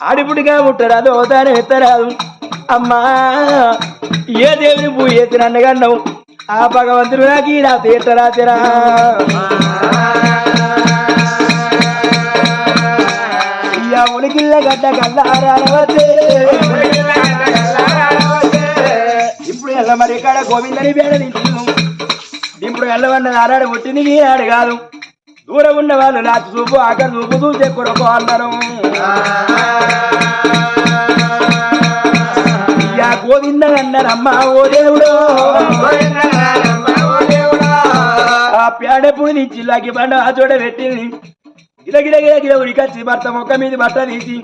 ఆడిపుడిగా ముట్టరాదు ఓదానం ఎత్తరాదు. అమ్మా ఏ దేవుని పూజ చేసిన అన్నగన్నావు ఆ భగవంతుడు నాకు ఈ నా తీర్థరాచరా ఉలికిల్ల గడ్డ కల్లారాలవతే ఇప్పుడు ఎల్ల మరి ఇక్కడ గోవిందని వేడ ఇప్పుడు ఎల్లవన్న నారాడు పుట్టింది ఆడు కాదు. దూరం ఉన్న వాళ్ళు నాకు చూపు ఆఖరి చూపు చూసే కొరకు అన్నారు ఇయ్యా గోవింద అన్నారమ్మా ఓ దేవుడో. ఆ పేడప్పుడు నుంచి లాగి బండ ఆ చోట పెట్టింది. గిల గిల గిల భర్త మొక్క మీద భర్త తీసి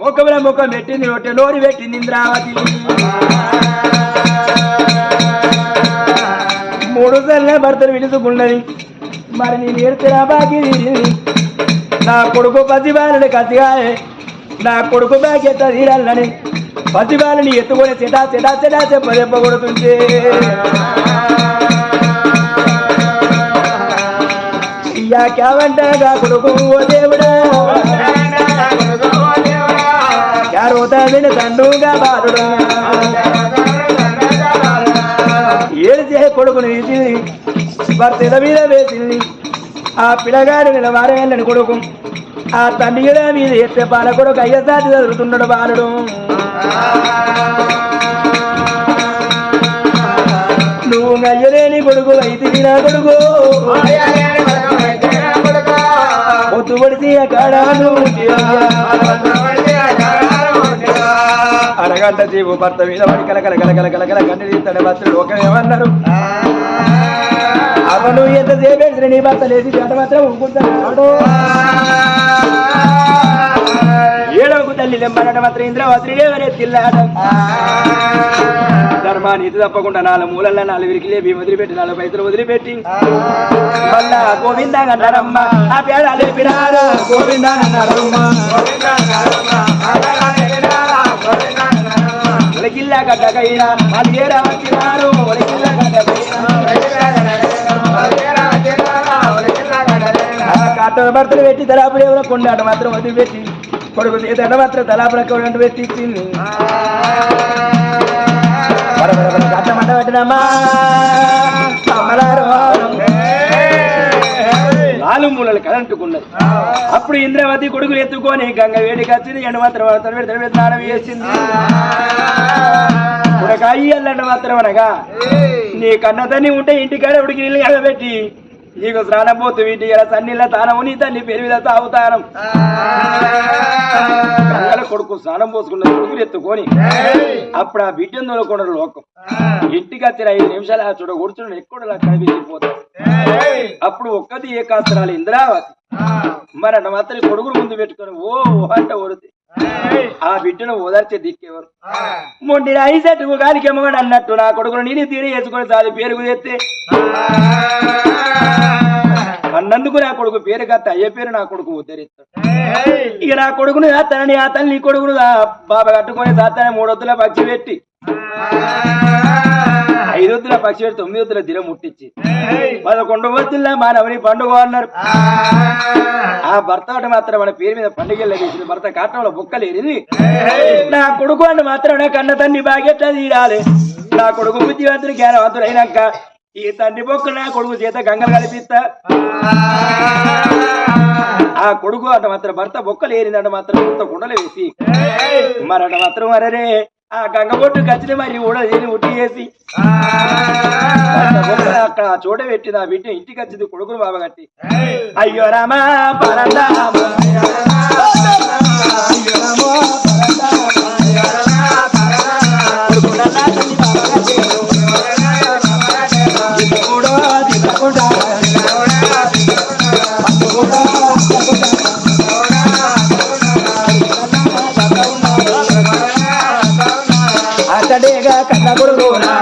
మొక్కముల మొక్క పెట్టింది రొట్టె నోరు పెట్టింది ఇంద్రావతి. మూడు సార్లు భర్తను విడుచుకున్నది. మరి నేను ఏడుతున్నా బాకి నా కొడుకు పసిబాలని కసిగాయే. నా కొడుకు బాధ్యత తీరాలని పసిబాలని ఎత్తుకొని చెటా చెటా చెటా చెప్ప చెప్ప కొడుతుంటే. నా కొడుకు ఓ దేవుడా. యారోత విన తండ్రుగా బాలుడా. ఏడిచే కొడుకుని భర్త భర్తల మీద వేసింది. ఆ పిల్లగాడు నిలవారే వెళ్ళని కొడుకు ఆ తండ్రి మీద ఎత్తే పాల కొడుకు అయ్యసాటి చదువుతున్నాడు బాలుడు నువ్వు గయ్యలేని కొడుకు అయితే నా కొడుకు పొద్దు పడితే నువ్వు అరగంట జీవు భర్త మీద పడి కలకల కలకల కలకల కన్ను తీస్తాడు భర్త. లోకం ఏమన్నారు? అవను ఎంత సేపేసిన నీ భర్త లేచి గంట మాత్రం ఊకుంటాడు ఏడవకు తల్లి లెమ్మనట మాత్రం ఇంద్రవత్రి ఎవరే తిల్లాడ ధర్మాన్ని ఇది తప్పకుండా నాలుగు మూలల్లో నాలుగు విరికి లేపి వదిలిపెట్టి నాలుగు పైసలు వదిలిపెట్టి. మళ్ళా గోవిందా అన్నారమ్మ ఆ పేడ లేపినారు. గోవిందా భర్తలు పెట్టి తలాపులు ఎవరో కొండాట మాత్రం వదిలిపెట్టి కొడుకు చేతండ మాత్రం తలాపుల కొండ పెట్టి ఇచ్చింది మంట పెట్టినమ్మా. నాలుగు మూలలు కలంటుకున్నది అప్పుడు ఇంద్రవతి కొడుకులు ఎత్తుకొని గంగ వేడికి వచ్చింది ఎండ మాత్రం తన మీద స్నానం వేసింది ఉడకాయి అల్లంట మాత్రం అనగా నీ కన్న తన్ని ఉంటే ఇంటికాడ ఉడికి నీళ్ళు ఎగబెట్టి నీకు స్నానం పోతు ఇలా సన్నీళ్ళ తానము నీ తల్లి పెరిగి తాగుతానం. గంగల కొడుకు స్నానం పోసుకున్న కొడుకులు ఎత్తుకొని అప్పుడు ఆ బిడ్డను తోలుకున్న లోకం. ఇంటికి వచ్చిన ఐదు నిమిషాలు ఆ చూడ కూర్చుని ఎక్కువ కనిపించిపోతాడు అప్పుడు ఒక్కది ఏ కాస్తరాలు ఇంద్రావతి మరి మాత్రం కొడుకును ముందు పెట్టుకొని ఓ ఓ అంట ఓడితే ఆ బిడ్డను ఓదార్చే దిక్కేవారు మొండి ఐసెట్టు గాలికి ఎమ్మగాడు అన్నట్టు నా కొడుకును నేను తీరి వేసుకొని సాది పేరుకు తెస్తే అన్నందుకు నా కొడుకు పేరు కత్త అయ్యే పేరు నా కొడుకు ఉద్ధరిస్తాడు. ఇక నా కొడుకును తనని ఆ తల్లి కొడుకును బాబా కట్టుకొని సాత్తనే మూడొద్దుల పక్షి పెట్టి. ఐదొద్దుల పక్షి పెట్టి తొమ్మిది వద్దుల దిన ముట్టించి. పదకొండు వద్దుల మానవుని పండుగ అన్నారు. ఆ. భర్త ఒకటి మాత్రం మన పేరు మీద పండుగ వేసింది భర్త కాటంలో బుక్కలేనిది నా కొడుకు అని మాత్రం నా కన్న తండ్రి బాగెట్లా తీరాలి. నా కొడుకు బుద్ధివంతుడు జ్ఞానవంతుడు అయినాక ఈ తండ్రి బొక్క నా కొడుకు చేత గంగలు కలిపిస్తా. ఆ కొడుకు అట మాత్రం భర్త బొక్కలు ఏరిందట మాత్రం కొత్త కుండలు వేసి మరట మాత్రం మరరే ఆ గంగ బొట్టు గచ్చిన మరి కూడా దేని ఉట్టి చేసి. అక్కడ పెట్టింది ఆ బిడ్డ ఇంటికి వచ్చింది కొడుకును బాబా కట్టి. అయ్యో రామా పరందామ అయ్యో రామో కడేగా కన్న కొడుకునా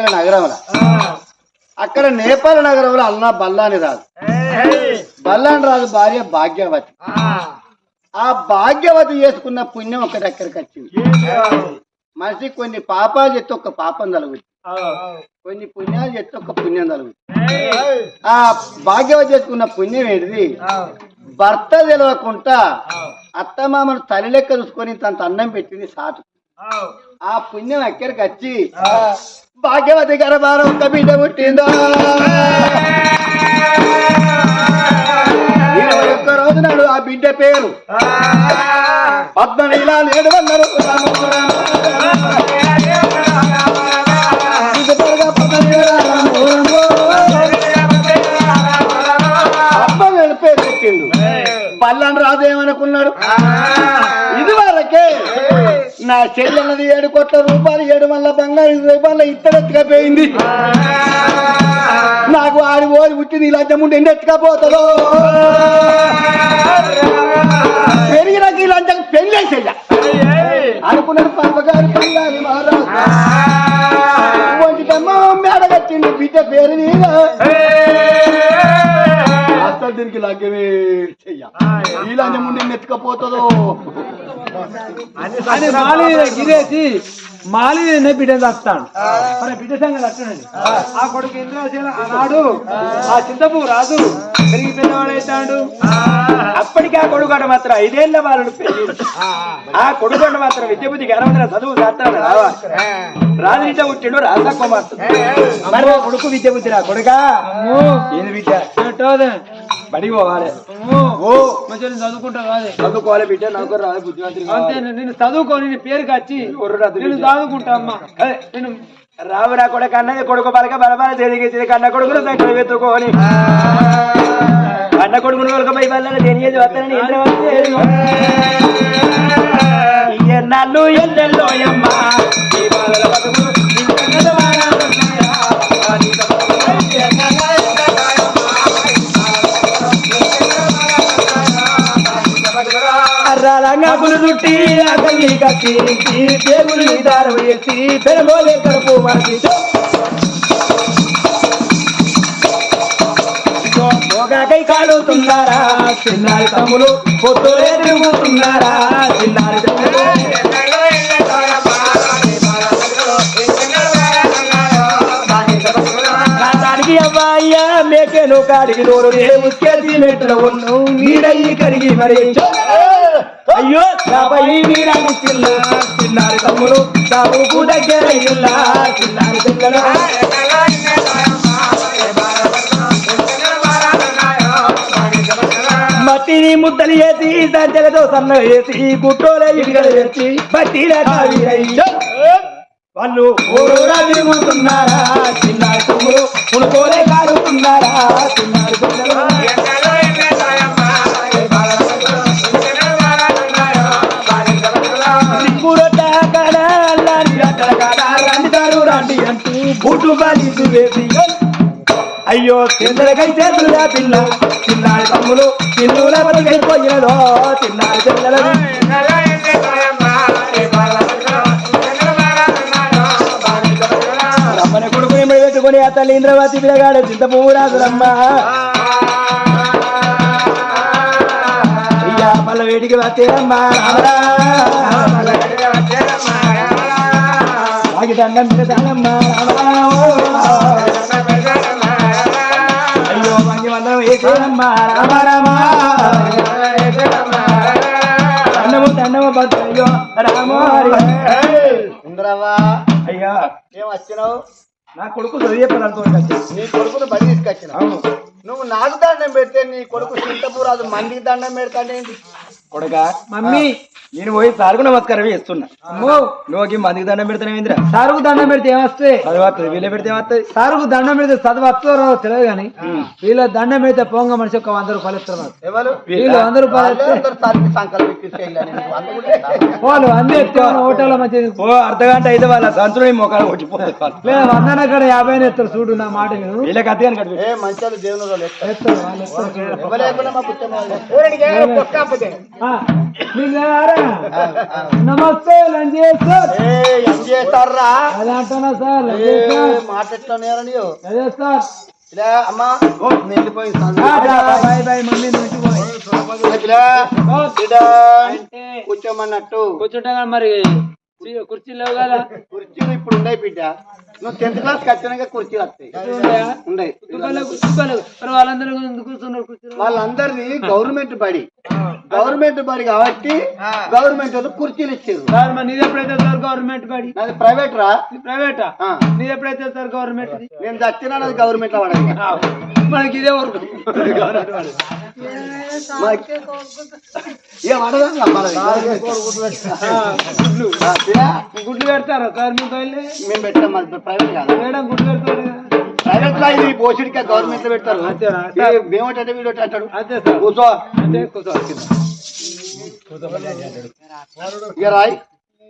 ఏ నగరంలో. అక్కడ నేపాల్ నగరంలో అల్లా బల్లాని రాదు బల్లాని రాజు భార్య భాగ్యవతి. ఆ భాగ్యవతి చేసుకున్న పుణ్యం ఒక దగ్గరికి వచ్చింది. మనిషి కొన్ని పాపాలు చెప్తే ఒక పాపం తలుగుతుంది. కొన్ని పుణ్యాలు చెప్తే ఒక పుణ్యం తలుగుతుంది. ఆ భాగ్యవతి చేసుకున్న పుణ్యం ఏంటిది? భర్త తెలవకుండా అత్తమామను తల్లి లెక్క చూసుకొని తన అన్నం పెట్టింది సాటు ఆ పుణ్యం ఎక్కడికి వచ్చి? భాగ్యవతి గర్భారం ఒక బిడ్డ పుట్టిందో. ఇరవై ఒక్క రోజు నాడు ఆ బిడ్డ పేరు. పద్మనీలా ఏడు వందలు పెట్టిండు. పల్లని రాజు ఏమనుకున్నాడు? ఇది వరకే నా చెల్లెన్నది ఏడు కోట్ల రూపాయలు ఏడు వల్ల బంగారు రూపాయల ఇత్తడెత్తుగా పోయింది. నాకు ఆడి ఓడి పుట్టింది ఇలా ముందు ఎండి ఎత్తుకపోతుందో పెరిగినాక ఇలా పెళ్ళేసేయ అనుకున్నాడు పాపగారు పెళ్ళాలి మహారాజు. వంటికమ్మా మేడగచ్చింది బిడ్డ పేరు మీద దీనికి లగ్గమే చెయ్య. ఇలా ముందు ఎత్తుకపోతుందో. అని మాలి గిరేసి మాలి బిడ్డ వస్తాడు మన బిడ్డ సంగతి అట్టనండి ఆ కొడుకు ఇంద్రశీల ఆనాడు ఆ చింతపు రాజు పెరిగి పెద్దవాడైతాడు అప్పటికి ఆ కొడుకు మాత్రం ఐదేళ్ళ వాళ్ళు ఆ కొడుకు మాత్రం విద్య బుద్ధి గర్వంగా చదువు శాస్త్రాలు రావాలి రాజునిట పుట్టిండు రాజా కుమార్తె మరి ఆ కొడుకు విద్య బుద్ధి రా కొడుకా. ఏది విద్య? బడికి పోవాలి. ఓ. మంచిగా నేను చదువుకుంటా కాదే. చదువుకోవాలి బిడ్డ నాకు రాదు బుద్ధిమంతులు అంతే నేను చదువుకొని నీ పేరుకి వచ్చి నేను చదువుకుంటా అమ్మా. నేను రావు నా కొడుకు అన్నది కొడుకు పలక బలబల తిరిగి కన్న కొడుకును వెతుకొని కన్న కొడుకును కొడుకుపై వల్ల తెలియదు వస్తానని ఎన్నాళ్ళు ఎన్నెల్లో అమ్మ ఈ చుట్టి అతని కట్టి దేవుని దారం వేసి పెరగోలే కడుపు మార్చి. యోగాకై కాడుతున్నారా చిన్నారి తమ్ములు పొత్తులే తిరుగుతున్నారా చిన్నారి తమ్ములు మేకేను కాడికి నోరు ఉస్కేసి మెట్టులో ఉన్ను నీడయ్యి కరిగి మరి అయ్యో రాబై మీరాని చిల్ల చిన్నారి తమ్ముడు సాగుకు దగ్గర ఇల్లా చిన్నారి పిల్లలు. మట్టిని ముద్దలు వేసి సంచలతో సన్న వేసి గుట్టోలే ఇడిగలు వేసి బట్టిల వాళ్ళు ఊరూరా తిరుగుతున్నారా? పిల్లలు రండి అంటూ బూటు బాలీసు వేసి అయ్యో కిందలకై చేతులుగా పిల్ల చిన్నారి తమ్ములు చిన్నుల బతికైపోయినదో చిన్నారి పిల్లలు తల్లి ఇంద్రవతి పిల్లగాడు చింత పువ్వు రాదురమ్మ మళ్ళ వేడికి వచ్చేరమ్మా ఆగి దండం పెడతానమ్మా అయ్యో మంగి మందరం వేసేరమ్మా రామ రామ దండము దండము భద్రయ్యో రామో హరి ఇంద్రవా అయ్యా. ఏం వచ్చినావు? నా కొడుకు చదివే పదార్థం నీ కొడుకును బడి తీసుకొచ్చినావు అవును. నువ్వు నాకు దండం పెడితే నీ కొడుకు చింతపురాజు మందికి దండం పెడతాడేంటి? కొడుక? మమ్మీ. నేను పోయి సార్కు నమస్కారం చేస్తున్నా. అమ్మో నువ్వు మందికి దండం పెడతానే ఇంద్ర? సారుకు దండం పెడితే ఏమొస్తే అది వస్తుంది వీళ్ళే పెడితే వస్తుంది సారుకు దండం పెడితే చదువు వస్తుందో రాదో తెలియదు కానీ వీళ్ళ దండం పెడితే పోంగ మనిషి ఒక వంద రూపాయలు. ఎవరు? వీళ్ళు వంద రూపాయలు వాళ్ళే ఇస్తే అందరు సారికి సంకల్పం ఎక్కించేయాలి అని నీకు వంద కూడా లేదా? వాళ్ళు వంద ఎత్తే హోటల్ మంచిది ఓ అర్ధ గంట అయితే వాళ్ళ సంచులు మొక్కలు లేదా వందన అక్కడ యాభై ఎత్తారు చూడు నా మాట విను. వీళ్ళకి అద్దెని కట్టి ఏ మంచాలు నమస్తే సార్ ఏ ఏం చేస్తారా అదే అంటున్నా సార్ ఏ లంజేష్ సార్ మాట ఎట్లా నేరని అదే సార్. ఇలా అమ్మా బాయ్ బాయ్ మమ్మీ కూర్చోమన్నట్టు. కూర్చుంటా మరి? కుర్చీ లేవు కదా. కుర్చీలు ఇప్పుడు ఉన్నాయి బిడ్డ. నువ్వు టెన్త్ క్లాస్ వచ్చినాక కుర్చీలు వస్తాయి. ఉన్నాయా? వాళ్ళందరిది గవర్నమెంట్ బడి. గవర్నమెంట్ బడి కాబట్టి గవర్నమెంట్ వాళ్ళు కుర్చీలు ఇచ్చారు. సార్ మరి నీది ఎప్పుడైతే సార్ గవర్నమెంట్ బడి? నాది ప్రైవేట్ రా. ప్రైవేటా? ఆ. నీది ఎప్పుడైతే సార్ గవర్నమెంట్ నేను చచ్చినా గవర్నమెంట్లో పడాలి మనకి ఇదే వరకు మనకి- ఏ పడదా? మనది. ఆ, తినా? గుడ్లు పెడతారా? సార్ మీ తల్లి మేము పెట్టాం మాది ప్రైవేట్ కాదు. మేడం గుడ్లు పెడతాడు కదా ప్రైవేట్లో ఇది పోషడిక గవర్నమెంట్లో పెడతారు. అంతేనా? ఇది మేమోటంటే వీడు అంటాడు అంతే సార్. కూర్చో. అంటే కూర్చో కింద. ఇక రాయ్.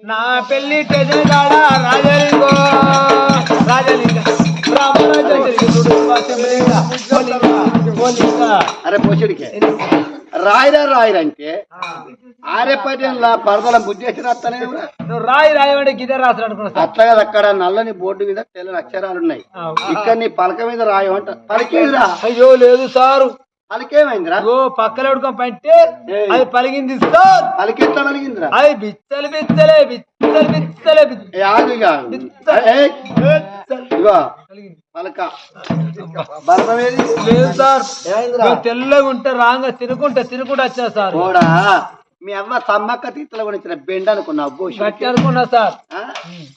నా పెళ్ళి తెజగాడ? రాజలింగో. రాజలింగ. రామరాజ. తిరుగుతుడు వాసమలింగ పోలింగ పోలింగ అరే పోషడికే. రాయిరా రాయిరంటే ఆరేపటంలా పరదల బుద్ధేసి రాస్తానే నువ్వు రాయి రాయమంటే గిదే రాసాడు అనుకున్నా సార్ అట్లా కదా అక్కడ నల్లని బోర్డు మీద తెల్లని అక్షరాలు ఉన్నాయి. ఇక్కడ నీ పలక మీద రాయమంట. పలికేదిరా అయ్యో లేదు సారు. పలికేమైందిరా? ఓ పక్కన ఉడకం పట్టే అది పలిగింది పలిగిందిరా? అది బిచ్చలు లేదు సార్. తెల్లగా ఉంటే రాంగా తినుకుంటా తినుకుంటా వచ్చా సార్. కూడా మీ అమ్మ సమ్మక్క తీర్థలు కొనిచ్చిన బెండ అనుకున్నావు అనుకున్నా సార్?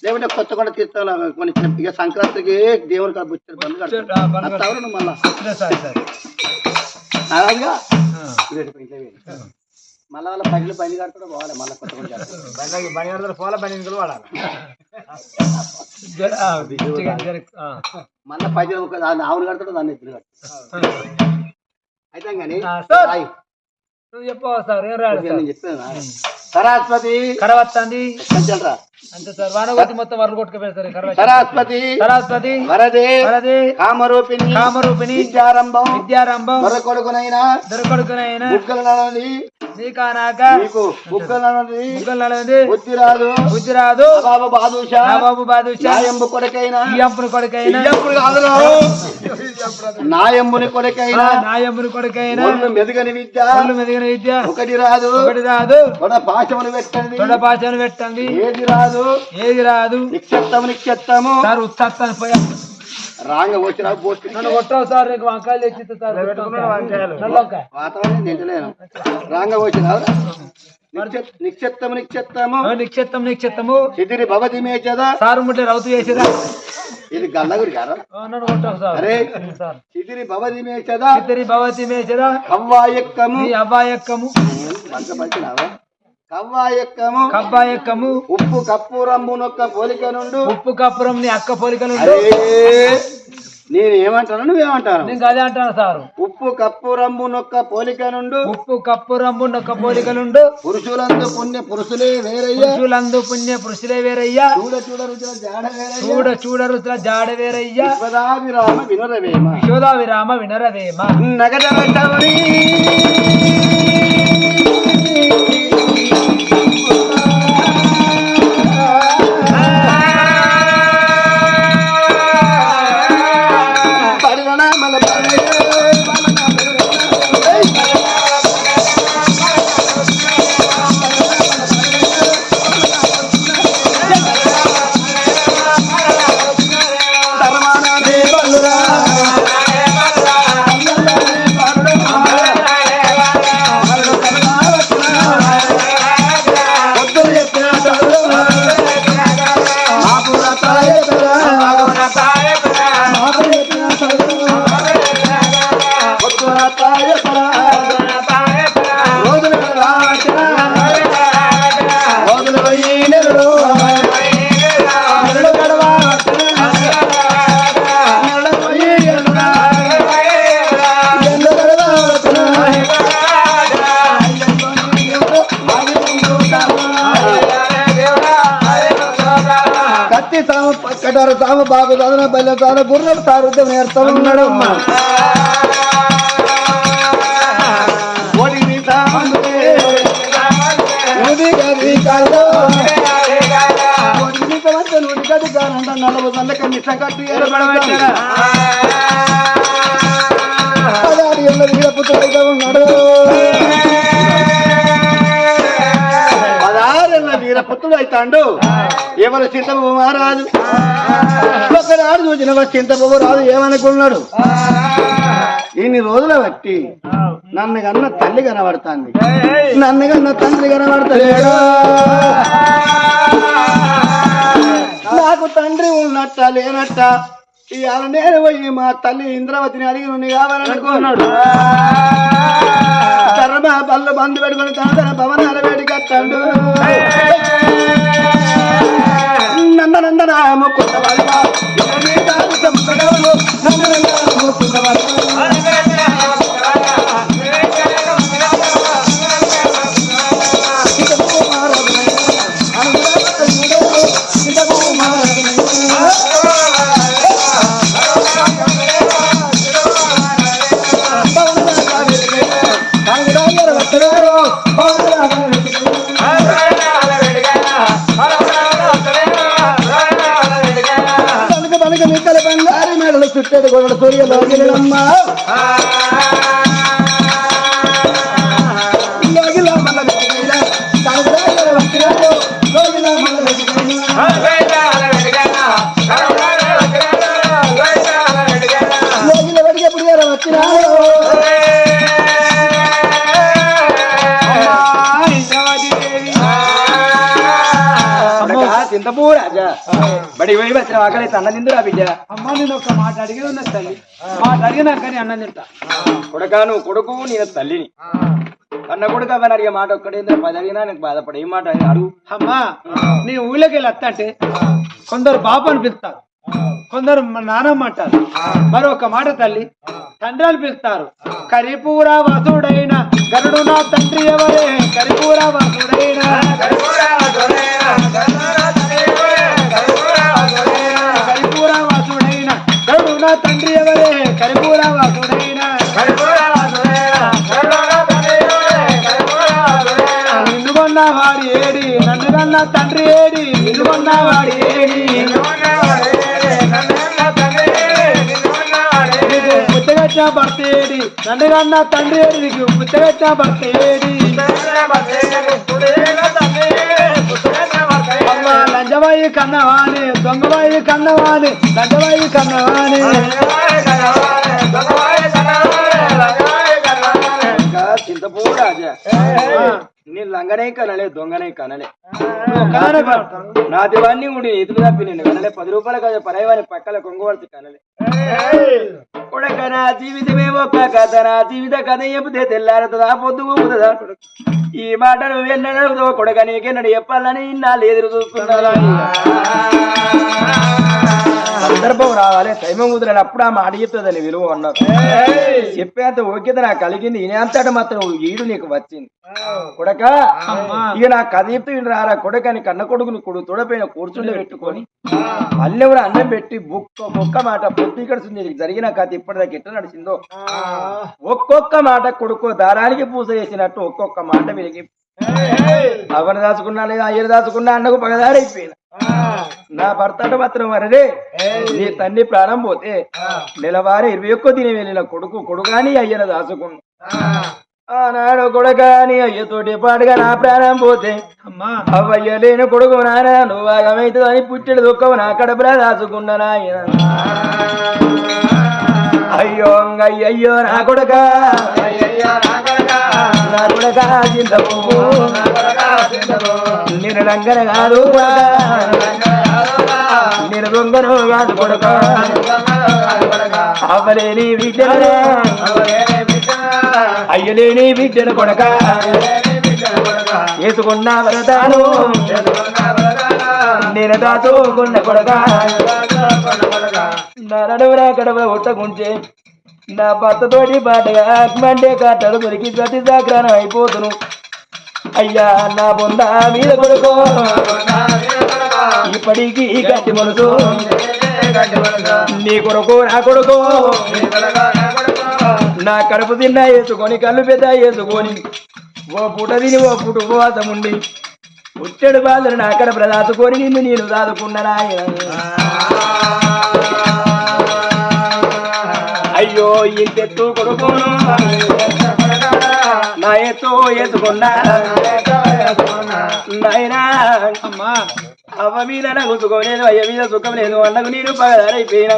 లేకుంటే కొత్త కొండ తీర్థాలు కొనిచ్చిన ఇక సంక్రాంతికి దేవుని బుచ్చారు మళ్ళా. అలాగా. మళ్ళా వాళ్ళ పగిలి బండి కడతాడు పోవాలి మళ్ళీ కొత్త కొండ. బండి బండి కడతారు పోల బండి ఇందులో వాడాలి. మళ్ళీ ఒక దాన్ని ఆవులు కడతాడు దాన్ని ఎత్తులు కడతాడు అయితే కానీ. నువ్వు చెప్పవా సార్? ఏం సార్? నేను చెప్పాను సరాస్పతి కరవత్తంది. కంచెలరా అంతే సార్ వానగొట్టి మొత్తం వరలు కొట్టుకుపోతారు కరవత్త సరాస్పతి సరస్వతి. వరదే. వరది. కామరూపిణి. కామరూపిణి. విద్యారంభం. విద్యారంభం. దొర కొడుకునైనా దొరకొడుకునైనా. బుగ్గల నడవని నీకానాక. నీకు బుగ్గల నడవని ముగ్గులు నలవది. బుద్ధి రాదు బుద్ధి రాదు బాబా బాదుషా. బాబు బాదుషా. నాయంబు కొడుకైనా. బియ్యంపుని కొడుకైనా. ఇయ్యప్పుడు కాదురా నాయంబుని కొడుకైనా నాయమ్ముని కొడుకైనా మెదుగని విద్య మెదిగిన విద్య ఒకటి రాదు. ఒకటి రాదు. తొడ పాశములు పెట్టండి. తొడపాచను పెట్టండి. ఏది రాదు? ఏది రాదు? నిక్షత్తము నిక్షత్తము. సార్ ఉత్తాను పోయా రాంగ వచ్చిన పోస్ట్ నన్ను కొట్టావు సార్ నీకు వంకాయలు తెచ్చిస్తా సార్ వాతావరణం తింటలేను రాంగ వచ్చిన నిక్షత్తము నిక్షత్తము నిక్షేత్తం నిక్షేత్తము సిద్ధిని భవతి మేచద సారు ముట్లే రౌతు చేసిరా ఇది గల్లగురి సార్. అరే సిద్ధిని భవతి మేచద ఇద్దరి భవతి మేచరా కవ్వాయక్కము నీ అబ్బాయక్కము మంట పలికినావా కవ్వాయక్కము కబ్బాయక్కము ఉప్పు కప్పు నొక్క పోలిక నుండు. ఉప్పు కప్పురం నీ అక్క పోలికలు అరే నేను ఏమంటాను నువ్వేమంటాను. నేను అదే అంటాను సారు. ఉప్పు కప్పు రంబు నొక్క పోలిక నుండు. ఉప్పు కప్పు రంబు నొక్క పోలికలుండు పురుషులందు పుణ్య పురుషులే వేరయ్య. పురుషులందు పుణ్య పురుషులే వేరయ్యా. చూడ చూడ రుచుల జాడ వేరయ్య. చూడ చూడ రుచుల జాడ వేరయ్యా. విశ్వదాభిరామ వినురవేమ యశోదా విరామ వినరవేమ నగదవటవని ఓడి నీ తామందే, ఊది గది కాదంట, నలభై సందక మిట్ట కట్టు ఏరబడబెట్టరా. పదాడి ఎల్ల వీరపుత్రుడైతే ఉన్నాడు. వీరపుత్రుడు అవుతాడు. ఎవరు చింతపు రాదు ఒకనాడు చూసిన చింతపు రాదు ఏమనుకున్నాడు? ఇన్ని రోజుల బట్టి నన్ను కన్న తల్లి కనబడుతుంది. నన్ను కన్న తండ్రి కనబడతలేడు. నాకు తండ్రి ఉన్నట్ట లేనట్ట ఇవాళ నేను పోయి మా తల్లి ఇంద్రవతిని అడిగి నుండి కావాలనుకున్నాడు ధర్మ బల్ల బంధు పెట్టుకుని తన తన భవనాల వేడి కట్టాడు నందనందన తాను సంపదవులు, నందనందన ముకుందవల్వ. ఇతను গেলাম মা చింతపూ రాజా? బడి పోయి వచ్చిన ఆకలి అన్న నిందురా బిడ్డ. అమ్మ నేను ఒక మాట అడిగి ఉన్నా తల్లి. మాట అడిగినాక కానీ అన్నం తింటా. కొడుకా నువ్వు కొడుకు నేను తల్లిని. అన్న కొడుకు అవన్నీ అడిగే మాట ఒక్కడేంద్ర పది అడిగినా నాకు బాధపడే ఏ మాట అడుగు. అమ్మా నీ ఊళ్ళోకి వెళ్ళి వస్తంటే కొందరు బాబు అని పిలుస్తారు కొందరు నానమ్మ అంటారు మరి ఒక మాట తల్లి తండ్రి అని పిలుస్తారు. కరిపూర వసుడైన గరుడు నా తండ్రి ఎవరే? కరిపూర వసుడైన గరుడు తండ్రి ఎవరే? కరిపూరా వాసుడైనా నిన్ను వాడి ఏడి? నన్ను కన్న తండ్రి ఏడి? నిన్ను వాడి ఏడి? నీకు ముచ్చగట్టిన భర్త ఏడి? నన్ను కన్న తండ్రి ఏడి? నీకు ముచ్చగట్టిన భర్త ఏడి? లంజబాయి కన్నవాణి దొంగబాయి కన్నవాణి లంజబాయి కన్నవాణి. చింతపూ రాజా. నేను లంగనే కనలే దొంగనే కనలే. నా దివాన్ని ఉండి ఎదురు తప్పి నేను కనలే. పది రూపాయల కదా పరవాని పక్కల కొంగవలసి కనలే. కొడక నా జీవితమే ఒక్క కథ నా జీవిత కథ చెబితే తెల్లారుతుందా పొద్దు ఊపుతుందా ఈ మాట నువ్వు ఎన్నడవుతావు కొడక నీకెన్నడు చెప్పాలని ఇన్నాళ్ళు ఎదురు చూస్తున్నా సందర్భం రావాలి టైం కుదరని అప్పుడు ఆ మాట చెప్తుందని విలువ అన్నారు చెప్పేంత ఓకేత నాకు కలిగింది ఈనంతట మాత్రం ఈడు నీకు వచ్చింది. కొడక. ఇక నా కథ చెప్తూ ఈడు రారా కొడక అని కన్న కొడుకుని కొడు తొడపైన కూర్చుండి పెట్టుకొని అల్లె కూడా అన్నం పెట్టి బుక్క ఒక్క మాట ఇక్కడ జరిగిన కథ ఇప్పటిదాకా ఎట్లా నడిచిందో? ఒక్కొక్క మాట కొడుకో దారానికి పూజ చేసినట్టు ఒక్కొక్క మాట విరిగి అవని దాచుకున్నా లేదా అయ్యను దాచుకున్నా అన్నకు పగదారైపోయిన. నా భర్త మాత్రం మరదే నీ తండ్రి ప్రాణం పోతే నెలవారి ఇరవై ఒక్క దిన వెళ్ళిన కొడుకు కొడుగాని అయ్యను దాచుకున్నా. ఆనాడు నీ అయ్యతోటి పాటుగా నా ప్రాణం పోతే అమ్మా అవ్వయ్య లేని కొడుకు నానా నువ్వు ఆగమైతుంది అని పుట్టెడు దుఃఖం నా కడపలా దాచుకున్న నాయన. అయ్యో అయ్యయ్యో నా కొడుక. నా కొడుక చింతపు. నేను రంగన కాదు నేను దొంగను కాదు కొడుక. అవ్వలేని బిడ్డను అయ్యలేని బిడ్డను కొడక. వేసుకున్న వరదాను. నేను దాచుకున్న కొడక. నా నడువురా కడవ ఉట్టకుంటే నా భర్తతోటి పాటగా మండే కట్టలు దొరికి ప్రతి జాగ్రత్త అయిపోతును. అయ్యా నా బొంద మీద కొడుకో ఇప్పటికి గట్టి మనసు. నీ కొడుకు నా కొడుకు. నా కడుపు తిన్నా వేసుకొని కళ్ళు పెద్ద వేసుకొని ఓ పూట తిని ఓ పూట ఉపవాసం ఉండి పుట్టెడు బాధలు నా కడుపు దాచుకొని నిన్ను నేను దాదుకున్నానా అయ్యో ఇంతెత్తు కొడుకోను? నా ఎత్తు వేసుకున్నా? నాయనా అమ్మా. అవ్వ మీద లేదు అయ్య మీద సుఖం లేదు అన్నకు నేను పగదారైపోయినా.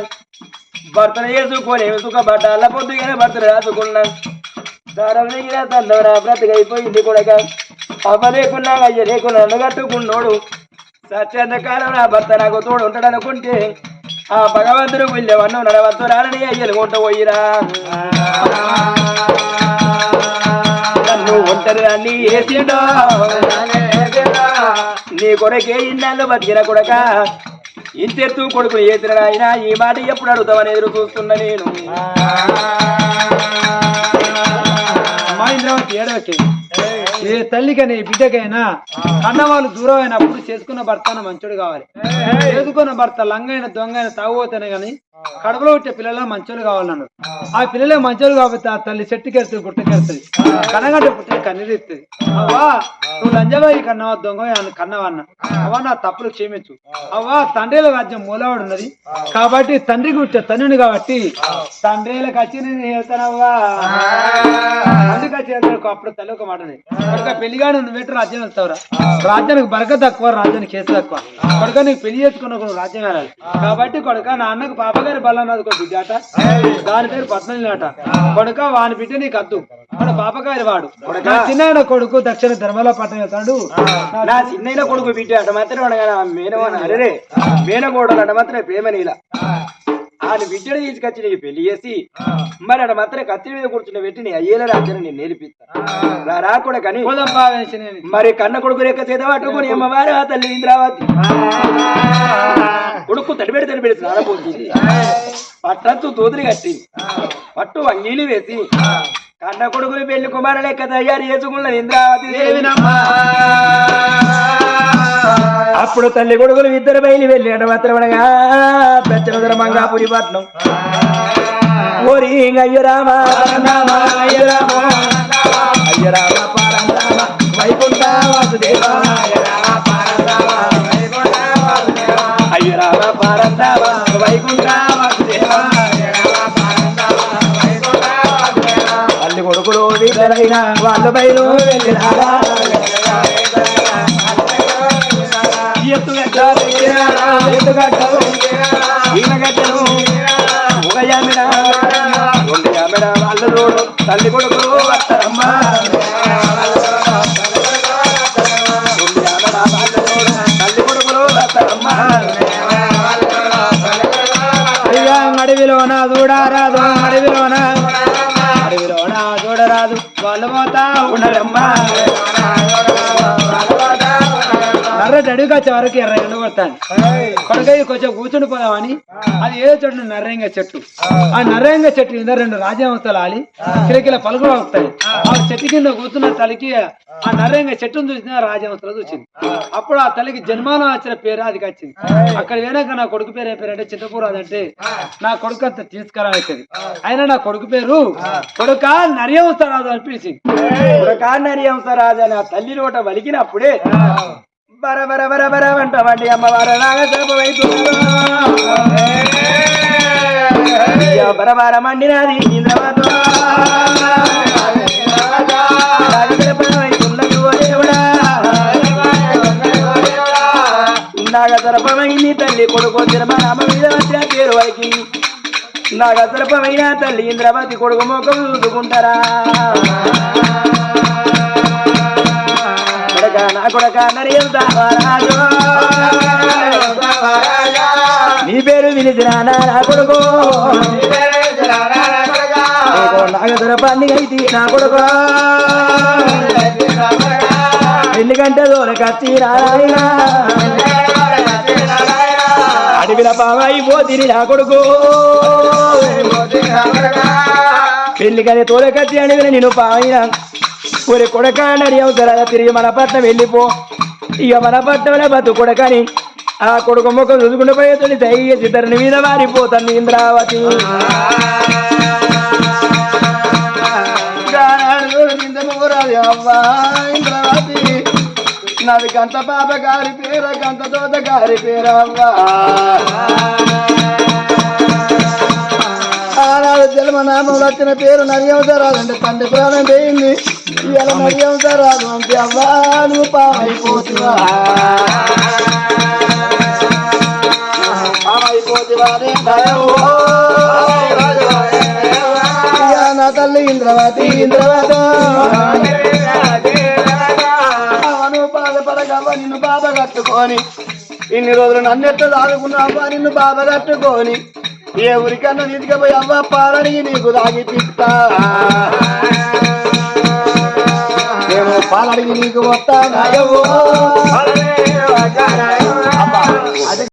భర్తను వేసుకోని సుఖపడ్డ అల్ల పొద్దుగానే భర్తను రాసుకున్నా దారం దగ్గర తందరా బ్రతకైపోయింది కొడక అవ్వ లేకున్నా అయ్య లేకున్నా కట్టుకున్నోడు సత్యంత కాలం నా భర్త నాకు తోడు ఉంటాడు అనుకుంటే ఆ భగవంతుడు వెళ్ళేవన్ను నడవద్దురాలని అయ్యలు కొంట పోయిరా నన్ను ఒంటరి దాన్ని వేసిండో నీ కొరకే ఇన్నాళ్ళు బతికిన కొడక ఇంతెత్తు కొడుకు ఏతిన ఆయన ఈ మాట ఎప్పుడు అడుగుతామని ఎదురు చూస్తున్నా నేను. అమ్మా ఇంద్రావతి ఏడవకి. ఏ తల్లికని బిడ్డకైనా కన్న వాళ్ళు దూరం అయినప్పుడు చేసుకున్న భర్త మంచోడు కావాలి. చేసుకున్న భర్త లంగైన దొంగైన తాగుపోతేనే గాని కడుపులో పుట్టే పిల్లలు మంచోళ్ళు కావాలన్నారు ఆ. పిల్లలే మంచోళ్ళు కాబట్టి ఆ తల్లి చెట్టుకెళ్తుంది గుట్టకెళ్తుంది కనగంట పుట్టిన కన్నీరు ఇస్తుంది. అవ్వా నువ్వు లంజబాయి కన్నావా దొంగ కన్నావా అన్న అవ్వా నా తప్పులు క్షమించు. అవ్వా తండ్రిల రాజ్యం మూలవాడు ఉన్నది కాబట్టి తండ్రికి పుట్టే తండ్రిని కాబట్టి తండ్రిలకు వచ్చి నేను వెళ్తానవ్వా వెళ్తాను అప్పుడు తల్లి ఒక మాట కొడుక పెళ్ళిగాడు నువ్వు పెట్టి రాజ్యం వెళ్తావురా? రాజ్యానికి బరక తక్కువ రాజ్యానికి కేసు తక్కువ. కొడుక నీకు పెళ్ళి చేసుకున్న నువ్వు రాజ్యం వెళ్ళాలి కాబట్టి కొడుక నా అన్నకు పాపగారి బల్లన్నది ఒక బిడ్డాట దాని పేరు పద్మని ఆట. కొడుక వాని బిడ్డ నీకు అద్దు. మన పాపగారి వాడు. నా చిన్న కొడుకు దక్షిణ ధర్మల పట్టణం వెళ్తాడు. నా చిన్న కొడుకు బిడ్డ అట మాత్రం మేనవన అరే మేనగోడలు అట మాత్రం ప్రేమ నీల. ఆయన బిడ్డను తీసుకొచ్చి నీకు పెళ్ళి చేసి మరి అట మాత్రం కత్తి మీద కూర్చుని పెట్టి నీ అయ్యేల రాజ్యాన్ని నేను నేర్పిస్తాను రా రాకూడదు కానీ మరి కన్న కొడుకు రేఖ చేత పట్టుకుని అమ్మవారు తల్లి ఇంద్రావతి. కొడుకు తడిపెడి తడిపెడి స్నానం పోతుంది పట్టచ్చు తూతులు కట్టింది పట్టు వంగీలు వేసి కన్న కొడుకుని పెళ్ళి కుమారు లెక్క తయారు చేసుకున్నది ఇంద్రావతి దేవినమ్మా. అప్పుడు తల్లి కొడుకులు ఇద్దరు బయలు వెళ్ళి అడవత్రమనగా పెచ్చనదర మంగాపురి పట్నం. ఓరి అయ్య రామ రామ, అయ్య రామ అయ్య రామ పారందామ వైకుంఠ వాసుదేవ అయ్య రామ పారందామ వైకుంఠ వాసుదేవ. తల్లి కొడుకులు వాళ్ళు బయలు వెళ్ళినారా? ఈనగడ్డలు ఒక యామిడ రెండు యామిడ వాళ్ళ చూడు తల్లి కొడుకులు వస్తారమ్మ రెండు యామిడ వాళ్ళ చూడు తల్లి కొడుకులు వస్తారమ్మ అయ్యా అడవిలోన చూడరాదు అడవిలోన అడవిలోన చూడరాదు వాళ్ళు పోతా ఉండరమ్మా. నర్రటి అడుగు వచ్చే వరకు ఎర్ర ఎండ కొడతాను. కొడుకయ్య కొంచెం కూర్చుని పోదామని అది ఏదో చోటు నర్రంగ చెట్టు. ఆ. నర్రంగ చెట్టు కింద రెండు రాజ్యాంశాలు ఆలి కిలకిల పలుకులు వస్తాయి ఆ. చెట్టు కింద కూర్చున్న తల్లికి ఆ నర్రంగ చెట్టును చూసిన రాజ్యాంశాలు చూసింది అప్పుడు ఆ తల్లికి జన్మానం వచ్చిన పేరు అది వచ్చింది అక్కడ పోయినాక నా కొడుకు పేరు ఏ పేరు అంటే చింతపూరాదు అంటే నా కొడుకు అంత తీసుకురావుతుంది అయినా నా కొడుకు పేరు కొడుక నర్యంసరాదు అని పిలిచింది. కాన్నరి రాజు అని ఆ తల్లి నోట వలికినప్పుడే బర బర బర బర వంట వంటమండి అమ్మవారు నాగసరపు వైపు బర బర మండినది ఇంద్రవతో నాగసరపు నాగసరపమైంది తల్లి కొడుకు తిరుమల మీద వచ్చిన పేరు నాగసరపమైన తల్లి ఇంద్రవతి కొడుకు ముఖం చూసుకుంటారా నా కొడక నరియంతావరాజు నీ పేరు వినిసిన నా కొడుకు నీకు నాగదర పండుగ అయితే నా కొడుకు ఎందుకంటే దూర కత్తి నారాయణ అడవిల పావాయి పోతిని నా కొడుకు పెళ్ళి కదే కత్తి అడవిన నేను పావైన ఒరే కొడక నడి అవసరాల తిరిగి మన పట్నం వెళ్ళిపో. ఇక మన పట్నంలో బతు కొడకని ఆ కొడుకు మొక్క చూసుకుంటూ పోయేతోని దయ్య చిత్తరిని మీద మారిపోతాను ఇంద్రావతి. ఇంద్రావతి. నాది గంట పాప గారి పేర గంట తోట గారి పేరవ్వా ఆనాడు జన్మనామం వచ్చిన పేరు నరియంసరాదు అవసరాలంటే తండ్రి ప్రాణం పోయింది. ఇలా నరియంసరాదు అంటే అవ్వా నువ్వు పామైపోతువా పామైపోతువా రే దయవో. ఇయ్యా నా తల్లి ఇంద్రవతి ఇంద్రవతి. అవను బాధపడగవ్వ నిన్ను బాధ కట్టుకొని. ఇన్ని రోజులు నన్నెట్టు దాదుకున్నావా నిన్ను బాధ కట్టుకొని. ఏ ఊరికన్నా తీసుకపోయి అవ్వ పాలని నీకు తాగిపిస్తా పాలడిగి నీకు వస్తాను.